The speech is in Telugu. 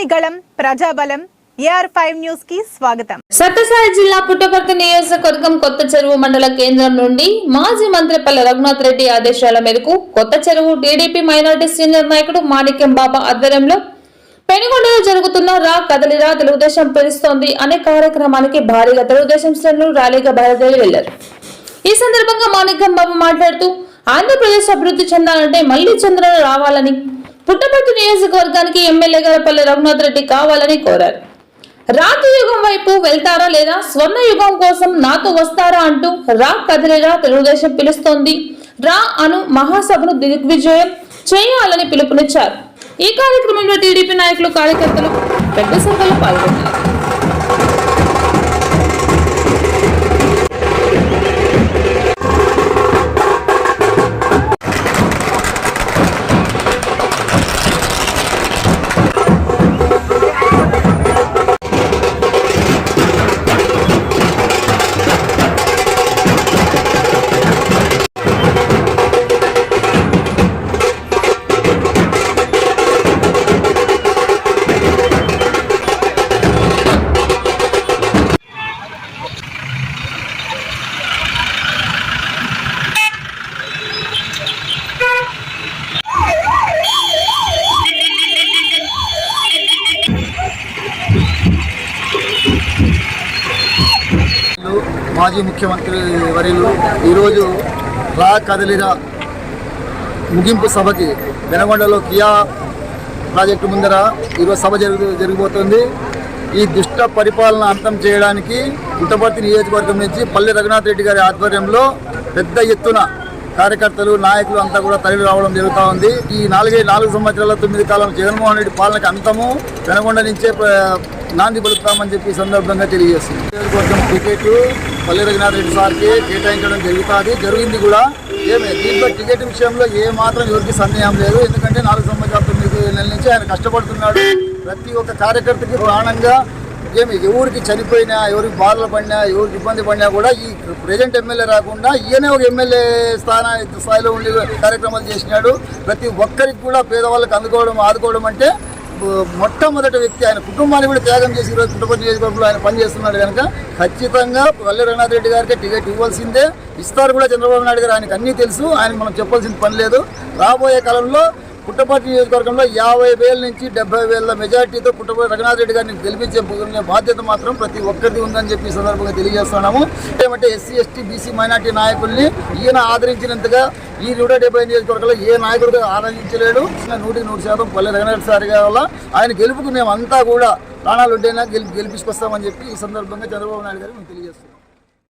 ప్రజలని ప్రజాబలం ఏఆర్ ఫైవ్ న్యూస్కి స్వాగతం. సత్యసాయి జిల్లా పుట్టపర్తి నియోజకవర్గం కొత్త చెరువు మండల కేంద్రం నుండి మాజీ మంత్రి పల్లె రఘునాథ్ రెడ్డి ఆదేశాల మేరకు కొత్త చెరువు టీడీపీ మైనార్టీ సీనియర్ నాయకుడు మాణిక్యం బాబా ఆధ్వర్యంలో పెనుగొండలో జరుగుతున్న రా కదలిరా తెలుగుదేశం పిలుస్తోంది అనే కార్యక్రమానికి భారీగా తెలుగుదేశం శ్రేణులు ర్యాలీగా బయలుదేరి వెళ్ళారు. ఈ సందర్భంగా మాణిక్యం బాబు మాట్లాడుతూ ఆంధ్రప్రదేశ్ అభివృద్ధి చెందాలంటే మళ్ళీ చంద్రన రావాలని పుట్టపర్తి నియోజకవర్గానికి ఎమ్మెల్యే పల్లె రఘునాథ్ రెడ్డి కావాలని కోరారు. రాతి యుగం వైపు వెళ్తారా లేదా స్వర్ణ యుగం కోసం నాతో వస్తారా అంటూ రా కదిలిరా తెలుగుదేశం పిలుస్తోంది. రా అను మహాసభను దిగ్విజయం చేయాలని పిలుపునిచ్చారు. ఈ కార్యక్రమంలో టీడీపీ నాయకులు కార్యకర్తలు పెద్ద సంఖ్యలో పాల్గొన్నారు. మాజీ ముఖ్యమంత్రి వర్యులు ఈరోజు రా కదలిరా ముగింపు సభకి వెనగొండలో కియా ప్రాజెక్టు ముందర ఈరోజు సభ జరుగు జరిగిపోతుంది. ఈ దుష్ట పరిపాలన అంతం చేయడానికి పుట్టపర్తి నియోజకవర్గం నుంచి పల్లె రఘునాథ్ రెడ్డి గారి ఆధ్వర్యంలో పెద్ద ఎత్తున కార్యకర్తలు నాయకులు అంతా కూడా తరలి రావడం జరుగుతూ ఉంది. ఈ నాలుగైదు నాలుగు సంవత్సరాల తొమ్మిది కాలం జగన్మోహన్ రెడ్డి పాలనకు అంతము వెనకొండ నుంచే నాంది పలుకుతామని చెప్పి సందర్భంగా తెలియజేస్తుంది కోసం టికెట్ పల్లె రఘునాథ్ రెడ్డి సార్కి కేటాయించడం జరుగుతుంది. జరిగింది కూడా ఏమే దీంట్లో టికెట్ విషయంలో ఏ మాత్రం ఎవరికి సందేహం లేదు. ఎందుకంటే నాలుగు సంవత్సరాల తొమ్మిది నెలల నుంచి ఆయన కష్టపడుతున్నాడు. ప్రతి ఒక్క కార్యకర్తకి ప్రాణంగా ఏమి ఎవరికి చనిపోయినా ఎవరికి బాధలు పడినా ఎవరికి ఇబ్బంది పడినా కూడా ఈ ప్రజెంట్ ఎమ్మెల్యే రాకుండా ఈయనే ఒక ఎమ్మెల్యే స్థాన స్థాయిలో ఉండి కార్యక్రమాలు చేసినాడు. ప్రతి ఒక్కరికి కూడా పేదవాళ్ళకి అందుకోవడం ఆదుకోవడం అంటే మొట్టమొదటి వ్యక్తి ఆయన కుటుంబాన్ని కూడా త్యాగం చేసి ఈరోజు కుటుంబ నియోజకవర్గంలో ఆయన పనిచేస్తున్నాడు కనుక ఖచ్చితంగా పల్లె రఘునాథ్ రెడ్డి గారికి టికెట్ ఇవ్వాల్సిందే. ఇస్తారు కూడా చంద్రబాబు నాయుడు గారు ఆయనకు అన్నీ తెలుసు. ఆయన మనం చెప్పాల్సిన పని లేదు. రాబోయే కాలంలో పుట్టపర్తి నియోజకవర్గంలో యాభై వేల నుంచి డెబ్బై వేల మెజార్టీతో పుట్టపర్తి రఘునాథ్ రెడ్డి గారిని గెలిపించే బాధ్యత మాత్రం ప్రతి ఒక్కరిది ఉందని చెప్పి ఈ సందర్భంగా తెలియజేస్తున్నాము. ఏమంటే ఎస్సీ ఎస్టీ బీసీ మైనార్టీ నాయకుల్ని ఈయన ఆదరించినంతగా ఈ నూట డెబ్బై నియోజకవర్గంలో ఏ నాయకుడు ఆదరించలేడు నూటికి నూరు శాతం పల్లె రఘునాథ్ సార్ గారి వల్ల ఆయన గెలుపుకు మేమంతా కూడా ప్రాణాలు గెలి గెలిపి గెలిపించుకొస్తామని చెప్పి ఈ సందర్భంగా చంద్రబాబు నాయుడు గారు మేము తెలియజేస్తున్నాం.